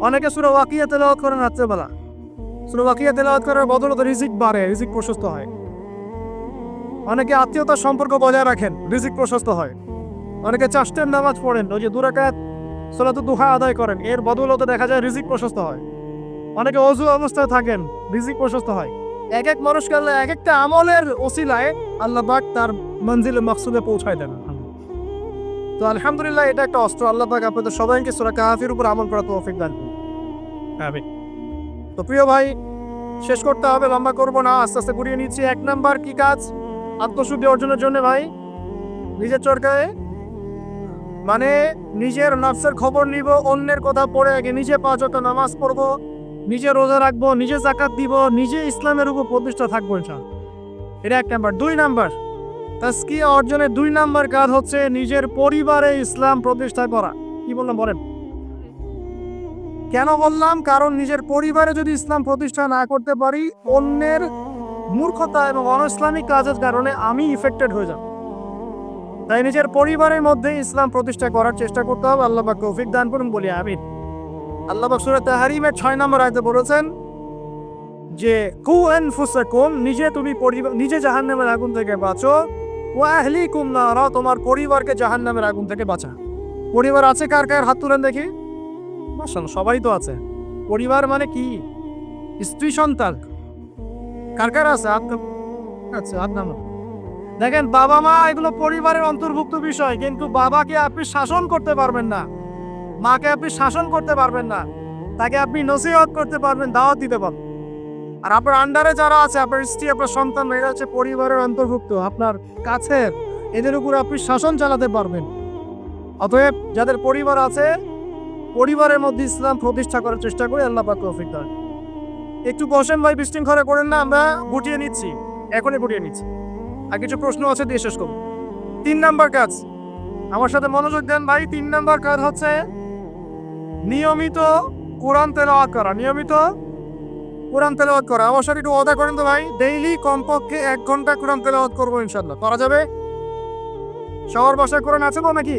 অনেকে সুরা ওয়াকিয়া তেলাওয়াত করেন রাত্রেবেলা। সুরা ওয়াকিয়া তেলাওয়াত করার বদলতে রিজিক বাড়ে, রিজিক প্রশস্ত হয়। অনেকে আত্মীয়তার সম্পর্ক বজায় রাখেন, রিজিক প্রশস্ত হয়। অনেকে চাষটের নামাজ পড়েন, ওই যে দুরাকাত সোলাত দুহা আদায় করেন, এর বদলতে দেখা যায় রিজিক প্রশস্ত হয়। অনেকে অজু অবস্থায় থাকেন, রিজিক প্রশস্ত হয়। এক এক মানুষকে আল্লাহ এক একটা আমলের ওসিলায় আল্লাহ পাক তার মঞ্জিলে, মাকসুদে পৌঁছায় দেন। তো আলহামদুলিল্লাহ এটা একটা অস্ত্র, আল্লাহ পাক আপনাদের সবাইকে সুরা কাহাফির উপর আমল করা তৌফিক দান আমিন তো প্রিয় ভাই, শেষ করতে হবে, লম্বা করব না, আস্তে আস্তে ঘুরিয়ে নিচ্ছি। এক নাম্বার কি কাজ? আত্মশুদ্ধি অর্জনের জন্য ভাই, নিজের চরকায় মানে নিজের নফসের খবর নিব, অন্যের কথা পড়ে আগে নিজে পাঁচ ওয়াক্ত নামাজ পড়ব, নিজে রোজা রাখব, নিজে জাকাত দিব, নিজে ইসলামের উপর প্রতিষ্ঠা থাকব। এটা এক নাম্বার। দুই নাম্বার তাস্কিয়া অর্জনের দুই নাম্বার কাজ হচ্ছে নিজের পরিবারে ইসলাম প্রতিষ্ঠা করা। কি বললাম, বলেন? কেন বললাম? কারণ নিজের পরিবারে যদি ইসলাম প্রতিষ্ঠা না করতে পারি, অন্যের মূর্খতা এবং অনইসলামিক কাজের কারণে আমি ইফেক্টেড হয়ে যাব। তাই নিজের পরিবারের মধ্যে ইসলাম প্রতিষ্ঠা করার চেষ্টা করতে হবে। আল্লাহ পাক তৌফিক দান করুন, বলি আমিন। আল্লাহ সূরা তাহরিমের 6 নম্বর আয়াতে বলেছেন যে, কু আনফুসাকুম, নিজে তুমি নিজে জাহান্নামের আগুন থেকে বাঁচো। ওয়া আহলিকুম নারা, তোমার পরিবারকে জাহান্নামের আগুন থেকে বাঁচা পরিবার আছে কার কার? হাত তুলেন দেখি। সবাই তো আছে। পরিবার মানে কি? স্ত্রী, সন্তান। কার কার আছে? আচ্ছা নামা। দেখেন, বাবা মা এগুলো পরিবারের অন্তর্ভুক্ত বিষয়, কিন্তু বাবাকে আপনি শাসন করতে পারবেন না। মাকে আপনি শাসন করতে পারবেন না। তাকে আপনি নসিহত করতে পারবেন, দাওয়াত দিতে পারবেন। আর আপনার আন্ডারে যারা আছে, আপনার স্ত্রী, আপনার সন্তান, এরা হচ্ছে পরিবারের অন্তর্ভুক্ত, আপনার কাছের। এদের উপর আপনি শাসন চালাতে পারবেন। অতএব যাদের পরিবার আছে পরিবারের মধ্যে ইসলাম প্রতিষ্ঠা করার চেষ্টা করি, আল্লাহ পাক তৌফিক দেন। একটু বসেন ভাই, বিশৃঙ্খলা করেন না, আমরা গুটিয়ে নিচ্ছি। এখনই গুটিয়ে নিচ্ছি। আর কিছু প্রশ্ন আছে, দিয়ে শেষ করব। তিন নাম্বার কাজ। আমার সাথে মনোযোগ দেন ভাই, তিন নাম্বার কাজ হচ্ছে নিয়মিত কোরআন তেলাওয়াত করা, নিয়মিত কোরআন তেলাওয়াত করা। আমার সাথে একটু ওয়াদা করেন তো ভাই, ডেইলি কমপক্ষে এক ঘণ্টা কোরআন তেলাওয়াত করব ইনশাল্লাহ করা যাবে? শহর বাসায় কোরআন আছে তো নাকি?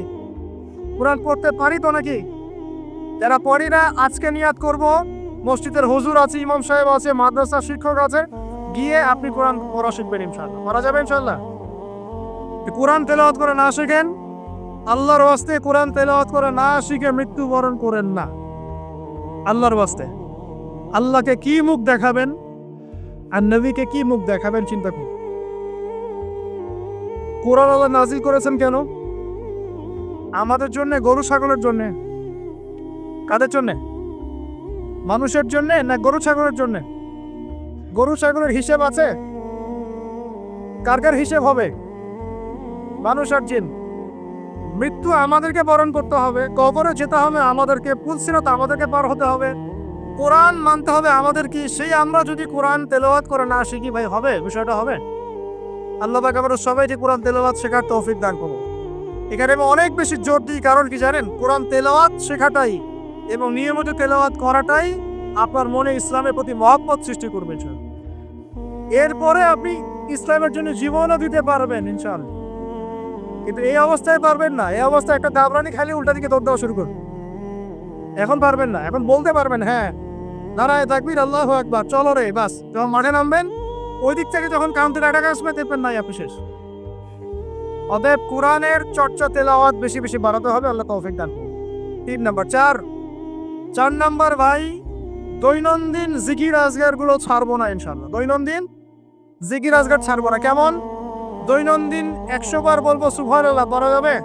কোরআন পড়তে পারি তো নাকি? যারা পড়ি না আজকে নিয়াত করব। মসজিদের হুজুর আছে, ইমাম সাহেব আছে মাদ্রাসা শিক্ষক আছে। গিয়ে আপনি কোরআন পড়া শিখবেন ইনশাল্লাহ করা যাবে ইনশাল্লাহ কোরআন তেলাওয়াত করে না শিখেন? আল্লাহর ওয়াস্তে কোরআন তেলাওয়াত করে না শিখে মৃত্যুবরণ করেন না। আল্লাহর ওয়াস্তে। আল্লাহকে কি মুখ দেখাবেন? আর নবীকে কি মুখ দেখাবেন, চিন্তা করুন। কোরআন আল্লাহ নাজিল করেছেন কেন? আমাদের জন্য, গরু ছাগলের জন্য। কাদের জন্য? মানুষের জন্য না গরু ছাগলের জন্য? গরু ছাগলের হিসেব আছে? কার কার হিসেব হবে? মানুষ আর জিন। মৃত্যু আমাদেরকে বরণ করতে হবে, কবরে যেতে হবে আমাদেরকে পুলসিরত আমাদেরকে পার হতে হবে। কোরআন মানতে হবে আমাদের কি? সেই আমরা যদি কোরআন তেলাওয়াত করে না শিখি, ভাই, হবে? বিষয়টা হবে? আল্লাহ পাক সবাই যে কোরআন তেলাওয়াত শেখার তৌফিক দান করব এখানে আমি অনেক বেশি জোর দিই, কারণ কি জানেন? কোরআন তেলাওয়াত শেখাটাই এবং নিয়মিত তেলাওয়াত করাটাই আপনার মনে ইসলামের প্রতি মহব্বত সৃষ্টি করবে এরপরে আপনি ইসলামের জন্য জীবনও দিতে পারবেন, ইনশাআল্লাহ। কিন্তু এই অবস্থায় পারবেন না। এই অবস্থায় একটা দাবরানি খালি উল্টা দিকে দৌড় দেওয়া শুরু করুন এখন পারবেন না। এখন বলতে পারবেন হ্যাঁ। নারায় তাকবির, আল্লাহ একবার চলো রে, বাস। যখন মাঠে নামবেন, ওই দিক থেকে যখন কাউন্টে টাকা আসবে, দেখবেন নাই আপনি শেষ। অতএব কোরআনের চর্চা তেলাওয়াত বেশি বেশি বাড়াতে হবে, আল্লাহ তৌফিক দান। তিন নাম্বার, চার। চার নাম্বার ভাই, দৈনন্দিন জিকির আজগারগুলো ছাড়বো না ইনশাল্লাহ দৈনন্দিন জিকির আজগার ছাড়বো না। কেমন? দৈনন্দিন একশো বার বলব সুভান আল্লাহ পড়া যাবে?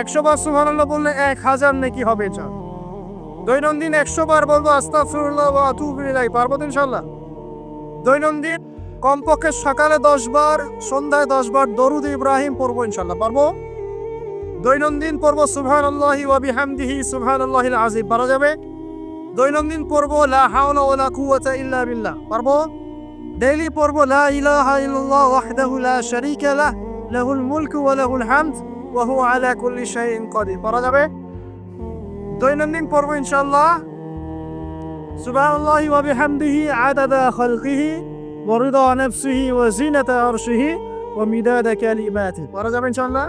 একশো বার সুভান আল্লাহ বললে এক হাজার নাকি হবে, চল। দৈনন্দিন একশো বার বলব আতুবু পারব ইনশাল্লাহ দৈনন্দিন কমপক্ষে সকালে দশ বার, সন্ধ্যায় দশ বার দরুদ ইব্রাহিম পড়ব ইনশাল্লাহ পারব? দৈনন্দিন পড়ব সুবহান আল্লাহি ওয়া বিহামদিহি সুবহান আল্লাহিল আজিম পারা যাবে? দৈনন্দিন পড়ব লা হাওলা ওয়ালা কুওয়াতা ইল্লা বিল্লাহ। পারব? ডেইলি পড়ব লা ইলাহা ইল্লাল্লাহ ওয়াহদাহু লা শারীকা লাহ, লাহুল মুলকু ওয়া লাহুল হামদ, ওয়া হুয়া আলা কুল্লি শাইইন কাদির। পারা যাবে? দৈনন্দিন পড়ব ইনশাআল্লাহ। সুবহানাল্লাহি ওয়া বিহামদিহি, আদাদা খালকিহি, ওয়া রিদা নাফসিহি, ওয়া জিনাতা আরশিহি, ওয়া মিদাদা কালিমাতিহি পারা যাবে, ইনশাআল্লাহ?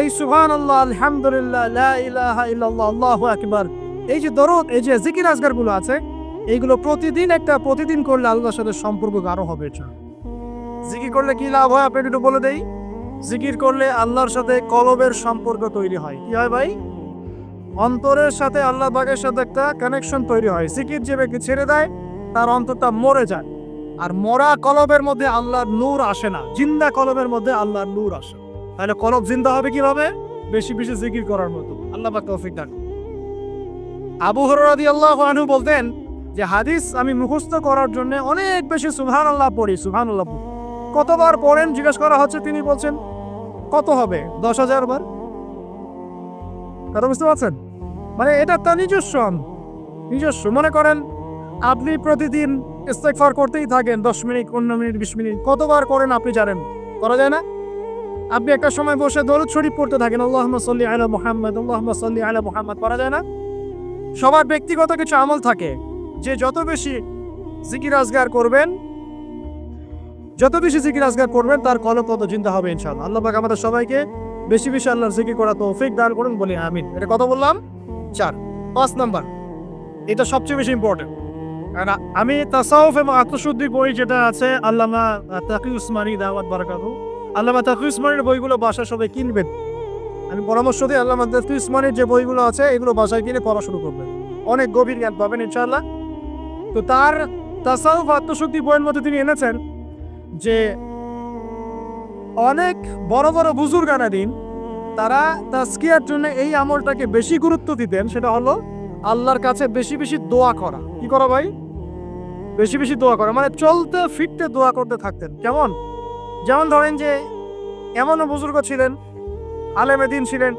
এই সুহান আল্লাহ আলহামদুলিল্লাহ আল্লাহু আকবার এই যে দরদ, এই যে জিকির আজগারগুলো আছে, এইগুলো প্রতিদিন একটা প্রতিদিন করলে আল্লাহর সাথে সম্পর্ক আরও হবে জিকির করলে কি লাভ হয়? আপনি একটু বলে দেই। জিকির করলে আল্লাহর সাথে কলবের সম্পর্ক তৈরি হয়। কি হয় ভাই? অন্তরের সাথে আল্লাহ বাগের সাথে একটা কানেকশন তৈরি হয়। জিকির যে ব্যক্তি ছেড়ে দেয়, তার অন্তরটা মরে যায়। আর মরা কলবের মধ্যে আল্লাহর নূর আসে না। জিন্দা কলবের মধ্যে আল্লাহর নূর আসে তাহলে কলব জিন্দা হবে কীভাবে? বেশি বেশি জিকির করার মতো। আল্লাহ পাক তৌফিক দান। আবু হরাদি আল্লাহ আনহু বলতেন যে, হাদিস আমি মুখস্থ করার জন্য অনেক বেশি সুবহান আল্লাহ পড়ি সুবহান আল্লাহ। কতবার পড়েন? জিজ্ঞেস করা হচ্ছে, তিনি বলছেন, কত হবে? দশ হাজার বার। কথা বুঝতে পারছেন? মানে এটা তার নিজস্ব। নিজস্ব। মনে করেন, আপনি প্রতিদিন ইস্তেকফার করতেই থাকেন, দশ মিনিট, পনেরো মিনিট, বিশ মিনিট। কতবার করেন আপনি জানেন? করা যায় না? আপনি একটা সময় বসে দরুদ শরীফ পড়তে থাকেন। আল্লাহ সাল্লি আলা মুহাম্মদ আল্লাহ সাল্লি আলা মুহাম্মদ করা যায় না? সবার ব্যক্তিগত কিছু আমল থাকে। যে যত বেশি জিকির আজগার করবেন, যত বেশি জিকির আজগার করবেন, তার কলম তত চিন্তা হবে ইনশাআল্লাহ। আল্লাহ পাক আমাদের সবাইকে বেশি বেশি আল্লাহর জিকির করা তৌফিক দান করুন বলি আমিন। এটা কথা বললাম। চার, পাঁচ নাম্বার। এটা সবচেয়ে বেশি ইম্পর্টেন্ট আমি তাসাউফ এবং আত্মশুদ্ধি বই যেটা আছে, আল্লামা তাকি উসমানী দাওয়াত বারাকাতু আল্লামা তাকি উসমানীর বইগুলো বাসায় সবাই কিনবেন। আমি পরামর্শ দিই আল্লামা তাকি উসমানীর যে বইগুলো আছে, এগুলো বাসায় কিনে পড়া শুরু করবেন। অনেক গভীর জ্ঞান পাবেন, ইনশাআল্লাহ। তো তার তাসাউফ আত্মশুদ্ধি বইয়ের মধ্যে তিনি এনেছেন যে অনেক বড় বড় বুজুর্গানা দিন তারা তাস্কিয়ার জন্য এই আমলটাকে বেশি গুরুত্ব দিতেন, সেটা হলো আল্লাহর কাছে বেশি বেশি দোয়া করা। কি করা ভাই? বেশি বেশি দোয়া করা। মানে চলতে ফিরতে দোয়া করতে থাকতেন। কেমন? যেমন ধরেন যে, এমনও বুজুর্গ ছিলেন, আলেমে দিন ছিলেন,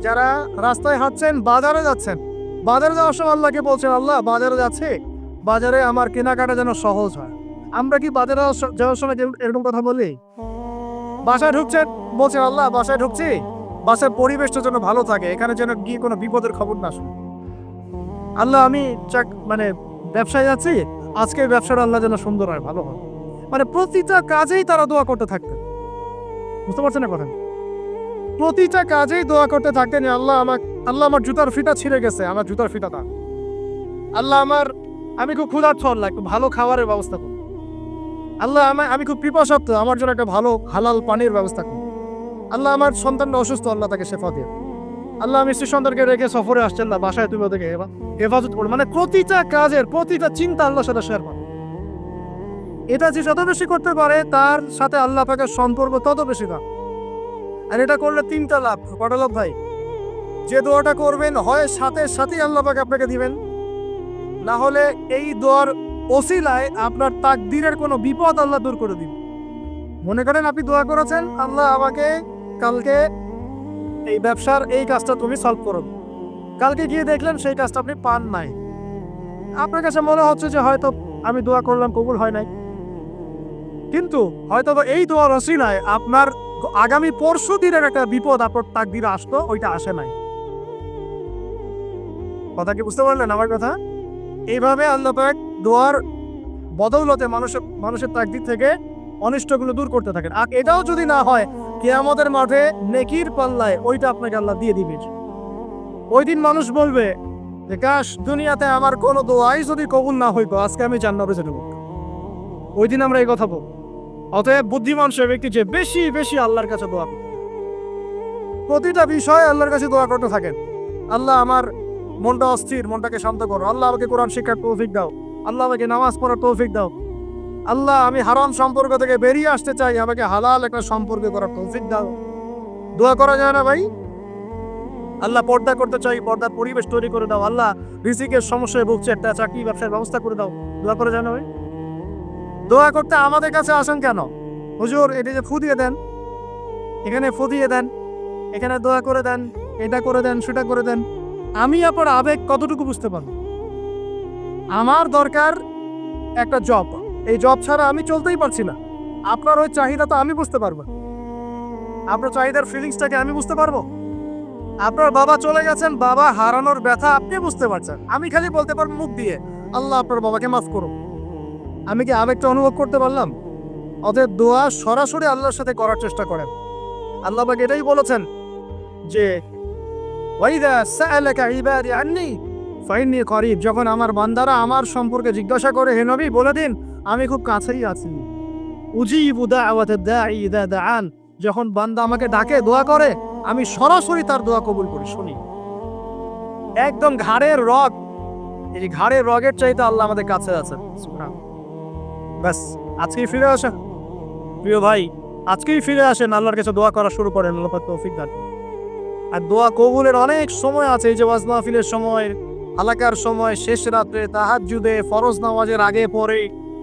যারা রাস্তায় হাঁটছেন, বাজারে যাচ্ছেন। বাজারে যাওয়ার সময় আল্লাহকে বলছেন, আল্লাহ, বাজারে যাচ্ছে? বাজারে আমার কেনাকাটা যেন সহজ হয়। আমরা কি বাজারে যাওয়ার- সময় এরকম কথা বলি? বাসায় ঢুকছেন, বলছেন, আল্লাহ, বাসায় ঢুকছি? বাসার পরিবেশটা যেন ভালো থাকে, এখানে যেন গিয়ে কোনো বিপদের খবর না শুনি আল্লাহ, আমি চাক মানে ব্যবসায় যাচ্ছি আজকে ব্যবসাটা আল্লাহ যেন সুন্দর হয়, ভালো হয়। মানে প্রতিটা কাজেই তারা দোয়া করতে থাকতেন। বুঝতে পারছেন না কথা প্রতিটা কাজেই দোয়া করতে থাকতেন আল্লাহ আমার আল্লাহ আমার জুতার ফিটা ছিঁড়ে গেছে, আমার জুতার দাও। আল্লাহ আমার, আমি খুব ক্ষুধার্থ আল্লাহ, একটু ভালো খাবারের ব্যবস্থা করুন আল্লাহ আমার আমি খুব পিপাসাপ্ত, আমার জন্য একটা ভালো হালাল পানির ব্যবস্থা করুন আল্লাহ আমার সন্তানটা অসুস্থ, আল্লাহ তাকে শেফা দিয়ে আল্লাহ আমি স্ত্রী সন্তানকে রেখে সফরে আসছেন, না, বাসায় তুমি ওদেরকে হেফাজত করো। মানে প্রতিটা কাজের প্রতিটা চিন্তা আল্লাহর সাথে শেয়ার এটা যে যত বেশি করতে পারে, তার সাথে আল্লাহ পাকের সম্পর্ক তত বেশি লাভ আর এটা করলে তিনটা লাভ কটা লাভ ভাই। যে দোয়াটা করবেন, হয় সাথে সাথেই আল্লাহ পাক আপনাকে দিবেন। না হলে এই দোয়ার ওসিলায় আপনার তাকদিরের কোনো বিপদ আল্লাহ দূর করে দিন মনে করেন আপনি দোয়া করেছেন, আল্লাহ আমাকে কালকে এই ব্যবসার এই কাজটা তুমি সলভ করো। কালকে গিয়ে দেখলেন সেই কাজটা আপনি পান নাই। আপনার কাছে মনে হচ্ছে যে হয়তো আমি দোয়া করলাম, কবুল হয় নাই। কিন্তু হয়তো এই দোয়ার রসিলায় আপনার আগামী পরশু দিনের একটা বিপদ আপনার তাকদিরে আসতো, ওইটা আসে নাই। কথা কি বুঝতে পারলেন আমার কথা? এইভাবে আল্লাহ পাক দোয়ার বদৌলতে মানুষের মানুষের তাকদির থেকে অনিষ্টগুলো দূর করতে থাকেন। আর এটাও যদি না হয়, কেয়ামতের মাঠে নেকির পাল্লায় ওইটা আপনাকে আল্লাহ দিয়ে দিবে। ওই দিন মানুষ বলবে যে, কাশ, দুনিয়াতে আমার কোনো দোয়াই যদি কবুল না হইতো, আজকে আমি জান্নাতে যেতে ওই দিন আমরা এই কথা বলব। অতএব বুদ্ধিমান সে ব্যক্তি যে বেশি বেশি আল্লাহর কাছে দোয়া প্রতিটা বিষয়ে আল্লাহর কাছে দোয়া করতে থাকেন। আল্লাহ আমার মনটা অস্থির, মনটাকে শান্ত করো। আল্লাহ আমাকে কোরআন শিক্ষার তৌফিক দাও। আল্লাহ আমাকে নামাজ পড়ার তৌফিক দাও। আল্লাহ আমি হারাম সম্পর্ক থেকে বেরিয়ে আসতে চাই, আমাকে হালাল একটা সম্পর্ক করার তৌফিক দাও। দোয়া করা যায় না ভাই? আল্লাহ পর্দা করতে চাই, পর্দার পরিবেশ তৈরি করে দাও। আল্লাহ রিজিকের সমস্যায় ভুগছে, একটা চাকরি ব্যবসার ব্যবস্থা করে দাও। দোয়া করা যায় না ভাই? দোয়া করতে আমাদের কাছে আসেন কেন? হুজুর, এটি যে ফু দিয়ে দেন। এখানে ফু দিয়ে দেন। এখানে দোয়া করে দেন, এটা করে দেন, সেটা করে দেন। আমি আপনার আবেগ কতটুকু বুঝতে পারব? আমার দরকার একটা জব এই জব ছাড়া আমি চলতেই পারছি না। আপনার ওই চাহিদা তো আমি বুঝতে পারব। আপনার চাহিদার ফিলিংসটাকে আমি বুঝতে পারব। আপনার বাবা চলে গেছেন, বাবা হারানোর ব্যথা আপনি বুঝতে পারছেন। আমি খালি বলতে পারব মুখ দিয়ে, আল্লাহ আপনার বাবাকে মাফ করুন আমি কি আবেগটা অনুভব করতে পারলাম? অতএব দোয়া সরাসরি আল্লাহর সাথে করার চেষ্টা করেন। আল্লাহ পাক এটাই বলেছেন যে, ওয়াইদা সাআলাকা ইবাদি আন্নি, ফাইননি করিব। যখন আমার বান্দারা আমার সম্পর্কে জিজ্ঞাসা করে, হে নবী, বলে দিন, আমি খুব কাছেই আছি। উজিবু দাওয়াতাদ দাঈ ইযা দাআন, যখন বান্দা আমাকে ডাকে, দোয়া করে, আমি সরাসরি তার দোয়া কবুল করি, শুনি। একদম ঘাড়ের রগ, এই ঘাড়ের রগের চাইতে আল্লাহ আমাদের কাছে আছে সুবহানাল্লাহ। ব্যাস, আজকেই ফিরে আসেন। প্রিয় ভাই, আজকেই ফিরে আসেন, আল্লাহর কাছে দোয়া করা শুরু করেন, আল্লাহ তৌফিক দান। আর দোয়া কবুলের অনেক সময় আছে, এই যে ওয়াজ মাহফিলের সময়, হালাকার সময়, শেষ রাত্রে, তাহাজ্জুদে, ফরজ নামাজের আগে পরে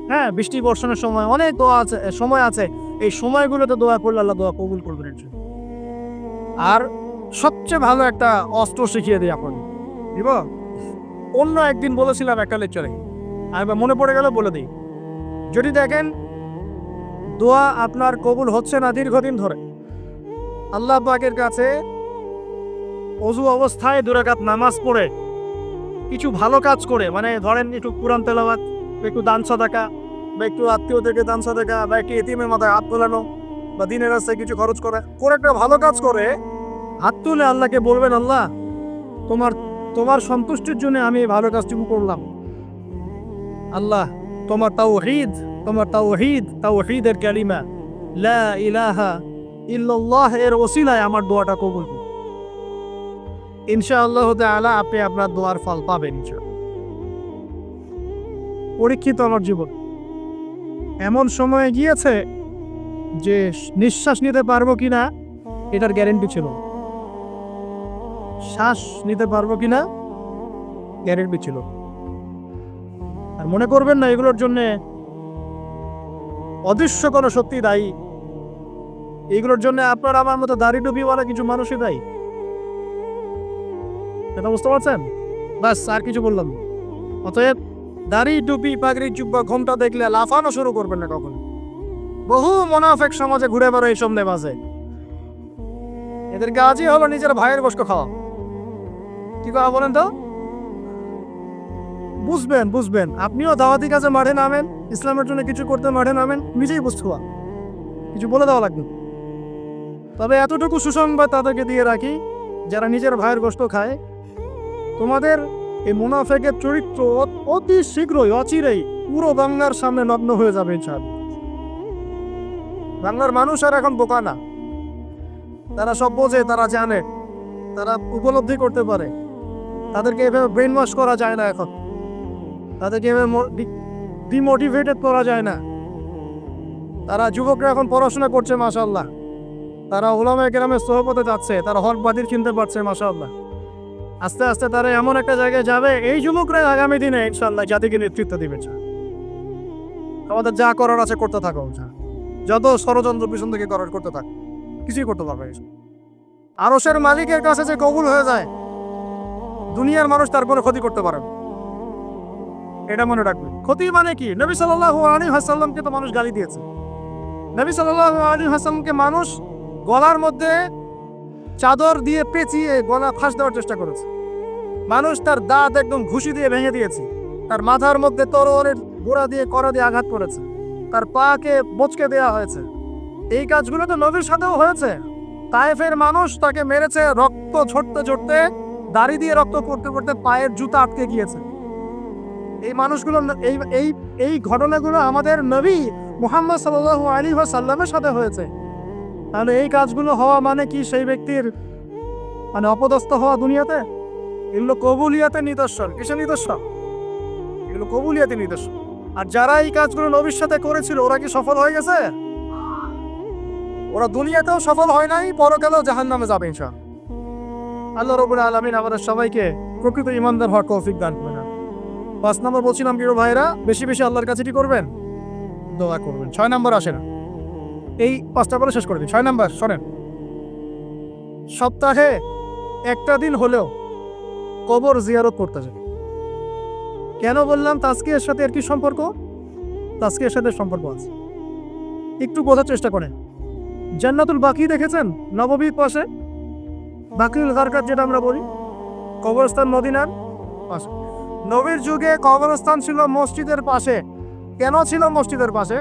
হ্যাঁ বৃষ্টি বর্ষণের সময় অনেক দোয়া আছে সময় আছে। এই সময়গুলোতে দোয়া করলে আল্লাহ দোয়া কবুল করবেন এর জন্য। আর সবচেয়ে ভালো একটা অস্ত্র শিখিয়ে দিই আপনাকে দিব? অন্য একদিন বলেছিলাম একটা লেকচারে এবার মনে পড়ে গেল, বলে দিই। যদি দেখেন, দোয়া আপনার কবুল হচ্ছে না দীর্ঘদিন ধরে। আল্লাহ পাকের কাছে অজু অবস্থায় দুরাকাত নামাজ পড়ে, কিছু ভালো কাজ করে মানে ধরেন একটু কোরআন তেলাওয়াত, বা একটু দান সাদাকা, বা একটু আত্মীয়দেরকে দান সাদাকা, বা একটু এতিমের মাথায় হাত তোলানো, বা দিনের রাস্তায় কিছু খরচ করে করে একটা ভালো কাজ করে, হাত তুলে আল্লাহকে বলবেন, আল্লাহ, তোমার তোমার সন্তুষ্টির জন্য আমি এই ভালো কাজটুকু করলাম। আল্লাহ তোমার তাওহীদ তোমার তাওহীদ, তাওহীদের কালিমা। লা ইলাহা ইল্লাল্লাহ এর ওসিলায় আমার দোয়াটা কবুল করুন ইনশাআল্লাহ তাআলা আপনি আপনার দোয়ার ফল পাবেন পরীক্ষিত আমার জীবন। এমন সময় গিয়েছে যে নিঃশ্বাস নিতে পারব কিনা এটার গ্যারেন্টি ছিল। শ্বাস নিতে পারব কিনা? গ্যারেন্টি ছিল। আর মনে করবেন না এগুলোর জন্য অদৃশ্য কোনো সত্যি দায়ী। এগুলোর জন্য আপনার আমার মতো দাড়ি টুপিওয়ালা কিছু মানুষই দায়ী। এটা বুঝতে পারছেন? বাস, আর কিছু বললাম। অতএব দাড়ি টুপি পাগড়ি চুব্বা ঘোমটা দেখলে লাফানো শুরু করবেন না কখনো। বহু মোনাফেক সমাজে ঘুরে বেড়ো এই সন্দেহ আছে। এদের কাজই হলো নিজের ভাইয়ের গোষ্ঠ খাওয়া। কি কথা বলেন তো? বুঝবেন বুঝবেন। আপনিও দাওয়াতি কাজে মাঠে নামেন, ইসলামের জন্য কিছু করতে মাঠে নামেন, নিজেই বুঝতে কিছু বলে দেওয়া লাগবে। তবে এতটুকু সুসংবাদ তাদেরকে দিয়ে রাখি, যারা নিজের ভাইয়ের গোষ্ঠ খায়, তোমাদের এই মুনাফেকের চরিত্র অতি শীঘ্রই, অচিরেই পুরো বাংলার সামনে নগ্ন হয়ে যাবে ইনশাআল্লাহ। বাংলার মানুষ আর এখন বোকা না। তারা সব বোঝে, তারা জানে, তারা উপলব্ধি করতে পারে। তাদেরকে এভাবে ব্রেন ওয়াশ করা যায় না এখন। তাদেরকে ডিমোটিভেটেড করা যায় না তারা যুবকরা এখন পড়াশোনা করছে মাশাল্লাহ তারা ওলামা গ্রামের সহপথে যাচ্ছে, তারা হক বাদির চিনতে পারছে মাশাল্লাহ আস্তে আস্তে তারা এমন একটা জায়গায় যাবে, এই যুবকরা আগামী দিনে ইনশাল্লাহ জাতিকে নেতৃত্ব দিবে। আমাদের যা করার আছে করতে থাকো। যত ষড়যন্ত্র পিছন থেকে করার করতে থাক, কিছুই করতে পারবে আরসের মালিকের কাছে যে কবুল হয়ে যায়, দুনিয়ার মানুষ তার কোনো ক্ষতি করতে পারে না। এটা মনে রাখবে। ক্ষতি মানে কি? নবী সাল্লাল্লাহু আলাইহি হাসাল্লামকে তো মানুষ গালি দিয়েছে। নবী সাল্লাল্লাহু আলাইহি হাসাল্লামকে মানুষ গলার মধ্যে চাদর দিয়ে পেঁচিয়ে গলা ফাঁস দেওয়ার চেষ্টা করেছে। মানুষ তার দাঁত একদম ঘুষি দিয়ে ভেঙে দিয়েছে। তার মাথার মধ্যে তরোয়ারের গোড়া দিয়ে করা দিয়ে আঘাত করেছে। তার পাকে বচকে দেওয়া হয়েছে। এই কাজগুলো তো নবীর সাথেও হয়েছে। তায়েফের মানুষ তাকে মেরেছে রক্ত ঝরতে ঝরতে, দাড়ি দিয়ে রক্ত করতে করতে পায়ের জুতা আটকে গিয়েছে। এই মানুষগুলো এই এই এই ঘটনাগুলো আমাদের নবী মুহাম্মদ সাল্লাল্লাহু আলাইহি ওয়াসাল্লামের সাথে হয়েছে। তাহলে এই কাজগুলো হওয়া মানে কি সেই ব্যক্তির মানে অপদস্থ হওয়া দুনিয়াতে? এগুলো কবুলিয়াতে নিদর্শন। কিসের নিদর্শন? এগুলো কবুলিয়াতে নিদর্শন। আর যারা এই কাজগুলো নবীর সাথে করেছিল, ওরা কি সফল হয়ে গেছে? ওরা দুনিয়াতেও সফল হয় নাই, পরকালেও জাহান নামে যাবে ইনশা আল্লাহ রবুল আলমিন আমাদের সবাইকে প্রকৃত ইমানদার হওয়ার তৌফিক দান করে পাঁচ নম্বর বলছিলাম, প্রিয় ভাইরা বেশি বেশি আল্লাহর কাছে কি করবেন? দোয়া করবেন। ছয় নম্বর আসে না এই পাঁচটা বলে শেষ করে দিন। ছয় নম্বর, শোনেন। সপ্তাহে একটা দিন হলেও কবর জিয়ারত করতে যাবে। কেন বললাম? তাস্কিয়ার সাথে এর কি সম্পর্ক? তাস্কিয়ার সাথে সম্পর্ক আছে। একটু বোঝার চেষ্টা করেন। জান্নাতুল বাকি দেখেছেন? নববীর পাশে? বাকিউল গারকাত যেটা আমরা বলি। কবরস্থান মদিনার পাশে। নবীর যুগে কবরস্থান ছিল মসজিদের পাশে। কেন ছিল মসজিদের পাশে?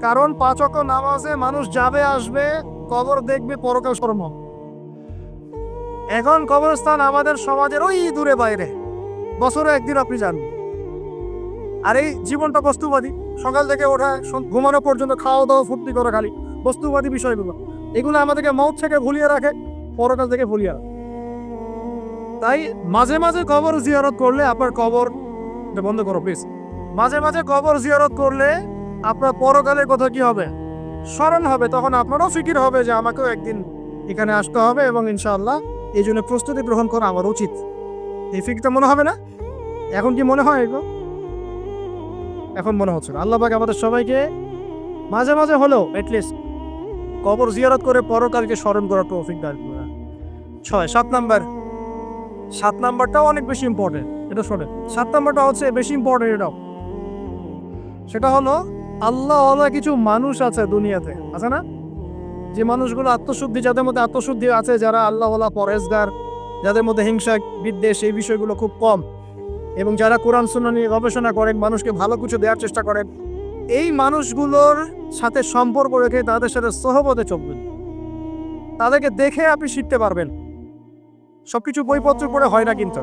কারণ পাঁচ অক্ট নামাজে মানুষ যাবে, আসবে, কবর দেখবে, পরকাল শর্ম এখন কবরস্থান আমাদের সমাজের ওই দূরে বাইরে। বছরে একদিন আপনি যান। আর এই জীবনটা বস্তুবাদী। সকাল থেকে ওঠা ঘুমানো পর্যন্ত খাওয়া দাওয়া, ফুর্তি করা খালি। বস্তুবাদী বিষয়গুলো। এগুলো আমাদেরকে মৌত থেকে ভুলিয়ে রাখে, পরকাল থেকে ভুলিয়ে রাখে। তাই মাঝে মাঝে কবর জিয়ারত করলে আপনার কবর বন্ধ করো প্লিজ মাঝে মাঝে কবর জিয়ারত করলে আপনার পরকালের কথা কি হবে? স্মরণ হবে, তখন আপনারও ফিকির হবে যে আমাকেও একদিন এখানে আসতে হবে এবং ইনশাআল্লাহ এই জন্য প্রস্তুতি গ্রহণ করা আমার উচিত। এই ফিকটা মনে হবে না? এখন কি মনে হয় এখন মনে হচ্ছে আল্লাহ পাক আমাদের সবাইকে মাঝে মাঝে হলেও এটলিস্ট কবর জিয়ারত করে পরকালকে স্মরণ করার তৌফিক দান করে ছয়, সাত নাম্বার। সাত নাম্বারটাও অনেক বেশি ইম্পর্টেন্ট এটা শোনেন। সাত নাম্বারটা হচ্ছে বেশি ইম্পর্টেন্ট এটাও। সেটা হলো, আল্লাহ আল্লাহ কিছু মানুষ আছে দুনিয়াতে, আছে না? যে মানুষগুলো আত্মশুদ্ধি, যাদের মধ্যে আত্মশুদ্ধি আছে, যারা আল্লাহ পরেজগার, যাদের মধ্যে হিংসা, বিদ্বেষ, এই বিষয়গুলো খুব কম। এবং যারা কোরআন, সুন্না নিয়ে গবেষণা করেন মানুষকে ভালো কিছু দেওয়ার চেষ্টা করেন এই মানুষগুলোর সাথে সম্পর্ক রেখে তাদের সাথে সহবতে চলবেন। তাদেরকে দেখে আপনি শিখতে পারবেন। সবকিছু বইপত্র পড়ে হয় না কিন্তু।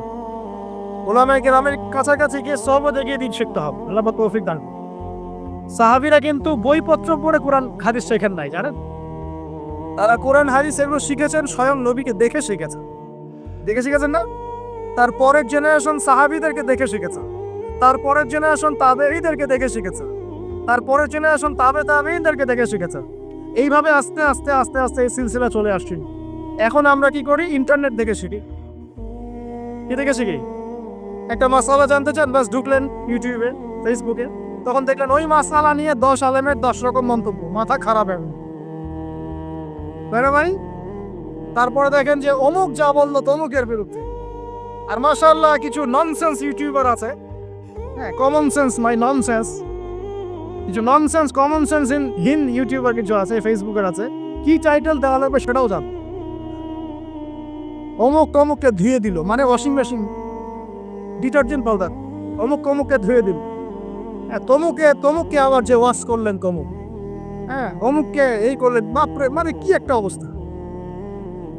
ওলামায় গ্রামের কাছাকাছি গিয়ে সহবতে গিয়ে দিন শিখতে হবে। আল্লাহ তৌফিক দান সাহাবিরা কিন্তু বইপত্র পড়ে কোরআন, হাদিস শেখেন নাই, জানেন? তারা কোরআন, হাদিস এগুলো শিখেছেন, স্বয়ং নবীকে দেখে শিখেছেন। দেখে শিখেছেন না? তার পরের জেনারেশন সাহাবিদেরকে দেখে শিখেছে তার পরের জেনারেশন তাবেঈদেরকে দেখে শিখেছে তার পরের জেনারেশন তাবে তাবেঈদেরকে দেখে শিখেছে এইভাবে আস্তে আস্তে আস্তে আস্তে এই সিলসিলা চলে আসছে। এখন আমরা কি করি? ইন্টারনেট দেখে শিখি। কি দেখে শিখি? একটা মশালা জানতে চান, বাস ঢুকলেন ইউটিউবে ফেসবুকে তখন দেখলেন ওই মাসালা নিয়ে দশ আলেমের দশ রকম মন্তব্য। মাথা খারাপ এখন। ভাই? তারপরে দেখেন যে অমুক যা বলল তমুকের বিরুদ্ধে। আর মাশাল্লাহ কিছু ননসেন্স ইউটিউবার আছে। হ্যাঁ কমন সেন্স মাই ননসেন্স কিছু ননসেন্স কমন সেন্স ইন হিন ইউটিউবার কিছু আছে ফেসবুকের আছে। কি টাইটেল দেওয়া লাগবে সেটাও জান। অমুক তমুককে ধুয়ে দিল মানে ওয়াশিং মেশিন ডিটারজেন্ট পাউডার অমুক তমুককে ধুয়ে দিল। হ্যাঁ তমুকে, তমুককে আবার যে ওয়াশ করলেন তমুক হ্যাঁ অমুককে এই করলেন, বাপরে মানে কি একটা অবস্থা।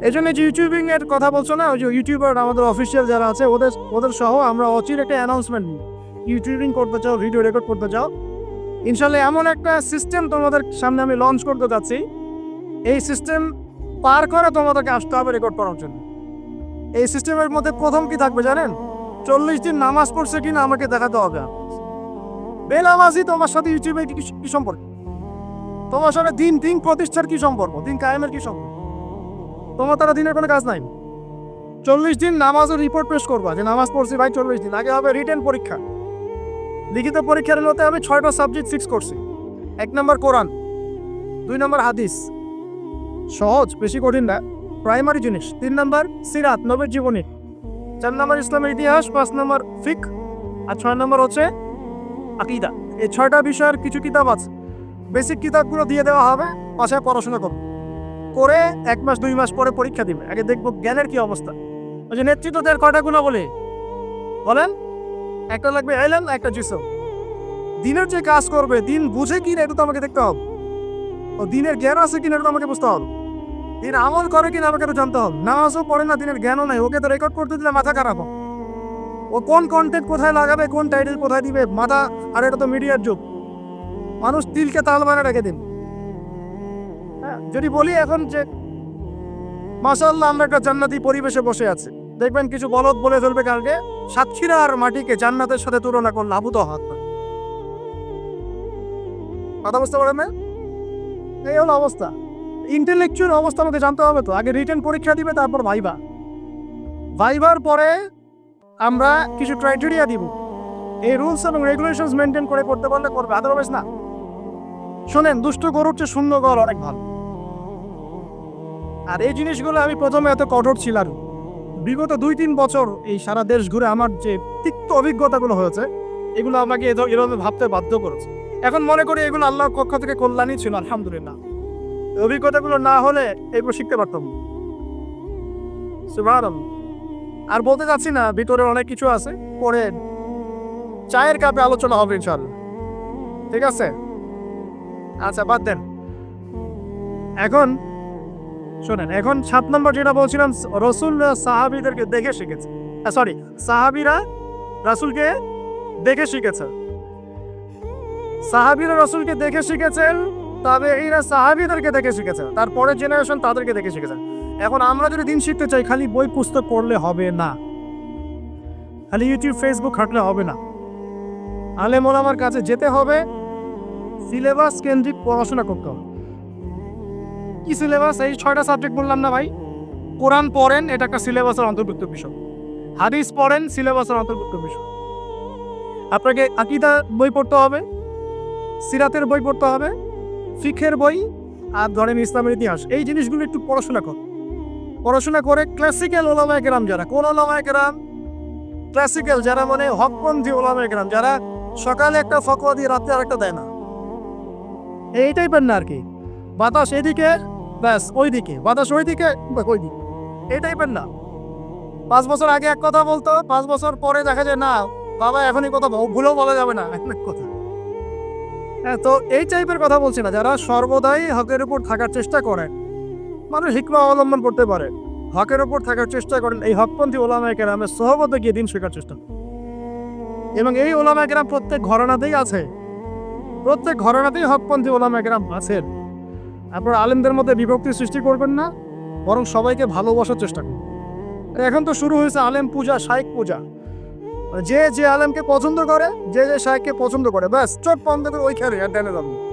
এই জন্য যে ইউটিউবিং এর কথা বলছো না, ওই যে ইউটিউবার আমাদের অফিসিয়াল যারা আছে, ওদের ওদের সহ আমরা অচির একটা অ্যানাউন্সমেন্ট নিই। ইউটিউবিং করতে চাও ভিডিও রেকর্ড করতে চাও, ইনশাল্লাহ এমন একটা সিস্টেম তোমাদের সামনে আমি লঞ্চ করতে যাচ্ছি। এই সিস্টেম পার করে তোমাদেরকে আসতে হবে রেকর্ড করার জন্য। এই সিস্টেমের মধ্যে প্রথম কি থাকবে জানেন? চল্লিশ দিন নামাজ পড়ছে কিনা আমাকে দেখাতে হবে। বেনামাজি তোমার সাথে ইউটিউবে কি সম্পর্ক? তোমার সাথে দিন দিন প্রতিষ্ঠার কি সম্পর্ক? দিন কায়েমের কি সম্পর্ক? তোমার তারা দিনের কোনো কাজ নাই। চল্লিশ দিন নামাজের রিপোর্ট পেশ করবা যে নামাজ পড়ছি ভাই চল্লিশ দিন। আগে হবে রিটেন পরীক্ষা। লিখিত পরীক্ষার হতে আমি ছয়টা সাবজেক্ট ফিক্স করছি। এক নম্বর কোরআন, দুই নম্বর হাদিস। সহজ, বেশি কঠিন না। প্রাইমারি জিনিস, তিন নম্বর সিরাত, নবীর জীবনী। চার নম্বর ইসলামের ইতিহাস, পাঁচ নম্বর ফিক, আর ছয় নম্বর হচ্ছে আকিদা। এই ছয়টা বিষয়ের কিছু কিতাব আছে। বেসিক কিতাবগুলো দিয়ে দেওয়া হবে পাশায় পড়াশোনা করো। করে এক মাস, দুই মাস পরে পরীক্ষা দিবে। আগে দেখব জ্ঞানের কি অবস্থা। ওই যে নেতৃত্ব দেওয়ার কয়টা গুলো বলে? বলেন। একটা লাগবে এলেন, একটা জিসম। দিনের যে কাজ করবে, দিন বুঝে কিনা, এটা তো আমাকে দেখতে হবে। ও দিনের জ্ঞান আছে কিনা, এটা তো আমাকে বুঝতে হবে। দিন আমল করে কিনা আমাকে তো জানতে হবে। নামাজও পড়ে না, দিনের জ্ঞানও নাই। ওকে তো রেকর্ড করতে দিলে মাথা খারাপ। ও কোন কন্টেন্ট কোথায় লাগাবে, কোন টাইটেল কোথায় দিবে, মাথা, আর এটা তো মিডিয়ার যুগ। মানুষ তিলকে তাল মানে রেখে দিন। হ্যাঁ যদি বলি এখন যে মাসাল্লাহ আমরা একটা জান্নাতি পরিবেশে বসে আছি। দেখবেন কিছু বলদ বলে চলবে কালকে, সাতক্ষীরা আর মাটিকে জান্নাতের সাথে তুলনা করলে আবু তো হাত। কথা বুঝতে পারেন না? এই হলো অবস্থা। ইন্টেলেকচুয়াল অবস্থা আমাকে জানতে হবে তো। আগে রিটেন পরীক্ষা দিবে, তারপর ভাইবা। ভাইবার পরে আমরা কিছু ক্রাইটেরিয়া দিব। এই রুলস এবং রেগুলেশনস মেনটেন করে করতে পারলে করবে আদারওয়াইজ না। শোনেন, দুষ্ট গরুর চেয়ে শূন্য গর অনেক ভালো। আর এই জিনিসগুলো আমি প্রথমে এত কঠোর ছিলাম বিগত দুই তিন বছর এই সারা দেশ ঘুরে আমার যে তিক্ত অভিজ্ঞতাগুলো হয়েছে, এগুলো আমাকে এভাবে ভাবতে বাধ্য করেছে। এখন মনে করি এগুলো আল্লাহর পক্ষ থেকে কল্যাণই ছিল, আলহামদুলিল্লাহ। অভিজ্ঞতাগুলো না হলে এগুলো শিখতে পারতাম। আর বলতে চাচ্ছি না, ভিতরে অনেক কিছু আছে, পরে চায়ের কাপে আলোচনা হবে ইনশাল্লাহ ঠিক আছে? আচ্ছা বাদ দেন। এখন, শোনেন, এখন সাত নম্বর যেটা বলছিলাম রসুল সাহাবিদেরকে দেখে শিখেছে। সরি সাহাবিরা রাসূলকে দেখে শিখেছে। সাহাবিরা রসুলকে দেখে শিখেছেন তবে এইরা সাহাবীদেরকে দেখে শিখেছে, তারপরের জেনারেশন তাদেরকে দেখে শিখেছে। এখন আমরা যদি দিন শিখতে চাই, খালি বই পুস্তক পড়লে হবে না। খালি ইউটিউব ফেসবুক হাঁটলে হবে না। আলেম ওলামার কাছে যেতে হবে। সিলেবাস কেন্দ্রিক পড়াশোনা করতে হবে। কি সিলেবাস? এই ছয়টা সাবজেক্ট বললাম না ভাই। কোরআন পড়েন, এটা একটা সিলেবাসের অন্তর্ভুক্ত বিষয়। হাদিস পড়েন, সিলেবাসের অন্তর্ভুক্ত বিষয়। আপনাকে আকিদা বই পড়তে হবে, সিরাতের বই পড়তে হবে। ফিখের বই আর ধরেন ইসলামের ইতিহাস। এই জিনিসগুলো একটু পড়াশোনা কর। পড়াশোনা করে ক্লাসিক্যাল ওলামায় কেরাম যারা। কোন ওলামায় কেরাম? ক্লাসিক্যাল যারা মানে হকপন্থী ওলামায় গ্রাম যারা সকালে একটা ফকোয়া দিয়ে রাতে আর একটা দেয় না। এই টাইপের না আর কি। বাতাস এদিকে, ব্যাস, ওইদিকে। বাতাস ওইদিকে ওইদিকে। এই টাইপের না। পাঁচ বছর আগে এক কথা বলতো, পাঁচ বছর পরে দেখা যায়, না, বাবা এখনই কথা ভুলেও বলা যাবে না। এক কথা। তো এই টাইপের কথা বলছি না। যারা সর্বদাই হকের উপর থাকার চেষ্টা করে, মানুষ হিকমা অবলম্বন করতে পারে। হকের উপর থাকার চেষ্টা করেন এই হকপন্থী ওলামায় কেরামের সহবতে গিয়ে দিন শেখার চেষ্টা। করেন। এবং এই ওলামায় কেরাম প্রত্যেক ঘরানাতেই আছে। প্রত্যেক ঘরানাতেই হকপন্থী ওলামায় কেরাম আছেন। আপনার আলেমদের মধ্যে বিভক্তি সৃষ্টি করবেন না, বরং সবাইকে ভালোবাসার চেষ্টা করুন। এখন তো শুরু হয়েছে আলেম পূজা শাইক পূজা। যে যে আলেমকে পছন্দ করে, যে যে শাইককে পছন্দ করে, ব্যাস, চোখ বন্ধ করে ওইখানে আর টেনে যাবে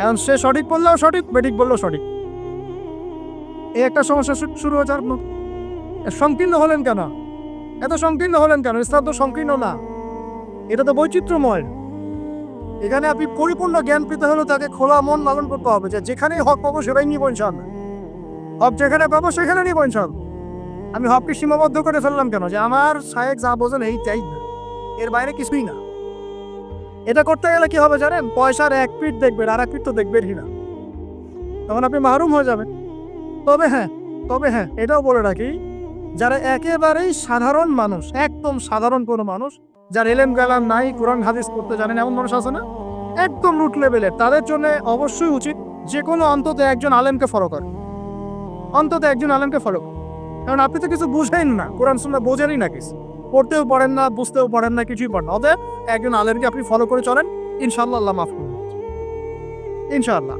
এখন সে সঠিক বললেও সঠিক, বেঠিক বললেও সঠিক। এই একটা সমস্যা শুরু হয়েছে আর ন- সংকীর্ণ হলেন কেন? এত সংকীর্ণ হলেন কেন? ইসলাম তো সংকীর্ণ না। এটা তো বৈচিত্র্যময়। এখানে আপনি পরিপূর্ণ জ্ঞান পেতে হলে তাকে খোলা মন লালন করতে হবে যে যেখানেই হক পাবো সেটাই নিব হক যেখানে পাবো সেখানে নিব আমি হককে সীমাবদ্ধ করে ফেললাম কেন? যে আমার সাহেব যা বোঝেন এই চাই না। এর বাইরে কিছুই না। এটা করতে গেলে কি হবে জানেন? পয়সার এক পিঠ দেখবেন আর এক পিঠ তো দেখবেনই না। তখন আপনি মাহরুম হয়ে যাবেন। তবে হ্যাঁ তবে হ্যাঁ এটাও বলে রাখি, যারা একেবারেই সাধারণ মানুষ, একদম সাধারণ কোনো মানুষ, যার এলেম গালাম নাই, কোরআন, হাদিস করতে জানেন, এমন মানুষ আছে না? একদম রুট লেভেলের তাদের জন্য অবশ্যই উচিত যে কোনো অন্তত একজন আলেমকে ফলো করে। অন্তত একজন আলেমকে ফলো করে। কারণ আপনি তো কিছু বুঝেন না। কোরআন শুনলে বোঝেনই না কিছু। পড়তেও পারেন না, বুঝতেও পারেন না, কিছুই পারেন না। অতএব একজন আলেমকে আপনি ফলো করে চলেন। ইনশাল্লাহ আল্লাহ মাফ করবেন ইনশাআল্লাহ।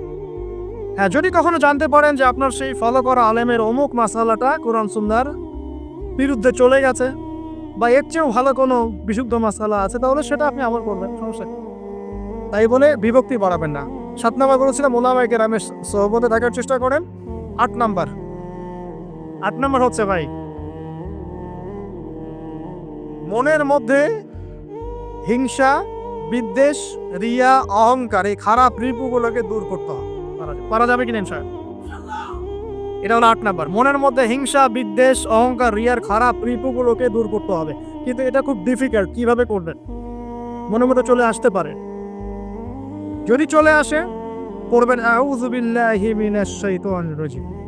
হ্যাঁ যদি কখনো জানতে পারেন যে আপনার সেই ফলো করা আলেমের অমুক মাসালাটা কোরআন সুন্নার বিরুদ্ধে চলে গেছে বা এর চেয়েও ভালো কোনো বিশুদ্ধ মাসালা আছে, তাহলে সেটা আপনি আমল করবেন, সমস্যা তাই বলে বিভক্তি বাড়াবেন না। সাত নাম্বার বলেছিলাম ওলামাই গ্রামের সহবতে থাকার চেষ্টা করেন। আট নাম্বার। আট নাম্বার হচ্ছে ভাই। মনের মধ্যে হিংসা, বিদ্বেষ, রিয়া, অহংকার এই খারাপ রিপুগুলোকে দূর করতে হবে। পারা যাবে- কিনা ইনশাআল্লাহ? এটা হলো আট নাম্বার। মনের মধ্যে হিংসা, বিদ্বেষ, অহংকার, রিয়ার খারাপ রিপুগুলোকে দূর করতে হবে। কিন্তু এটা খুব ডিফিকাল্ট কীভাবে করবেন? মনের মধ্যে চলে আসতে পারে। যদি চলে আসে করবেন আউযু বিল্লাহি মিনাশ শাইতানির রাজিম।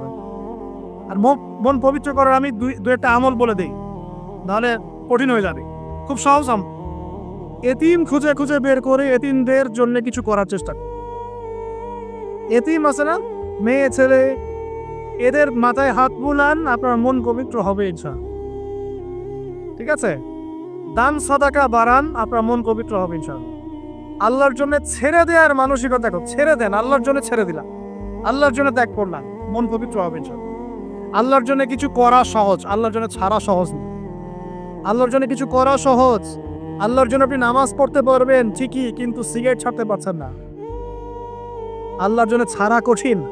আর মন- পবিত্র করার আমি দুই দু একটা আমল বলে দিই। নাহলে কঠিন হয়ে যাবে। খুব সহজ আম এতিম খুঁজে খুঁজে বের করে এতিমদের জন্য কিছু করার চেষ্টা করি। এতিম আছে না? মেয়ে, ছেলে, এদের মাথায় হাত বুলান, আপনার মন পবিত্র হবে ইচ্ছা ঠিক আছে? দান, সাদাকা বাড়ান, আপনার মন পবিত্র হবে ইচ্ছা আল্লাহর জন্য ছেড়ে দেওয়ার মানসিকতা ছেড়ে দেন। আল্লাহর জন্য ছেড়ে দিলাম। আল্লাহর জন্য ত্যাগ করলাম। মন পবিত্র হবে ইনশাআল্লাহ। আল্লাহর জন্য কিছু করা সহজ, আল্লাহর জন্য ছাড়া সহজ না। আল্লাহর জন্য কিছু করা সহজ, আল্লাহর জন্য আপনি নামাজ পড়তে পারবেন ঠিকই, কিন্তু সিগারেট ছাড়তে পারছেন না। আল্লাহর জন্য ছাড়া কঠিন,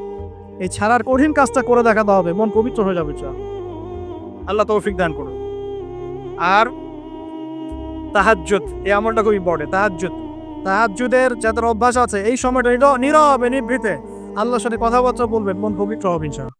এই ছাড়ার কঠিন কাজটা করে দেখাতে হবে, মন পবিত্র হয়ে যাবে চা আল্লাহ তৌফিক দান করুন। আর তাহাজ্জুদ, এই আমলটা খুব ইম্পর্টেন্ট তাহাজ্জুদ। তাহাজ্জুদের যাদের অভ্যাস আছে, এই সময়টা নীরব- নিভৃতে আল্লাহর সাথে কথাবার্তা বলবেন, মন পবিত্র হবে, ইনশাআল্লাহ।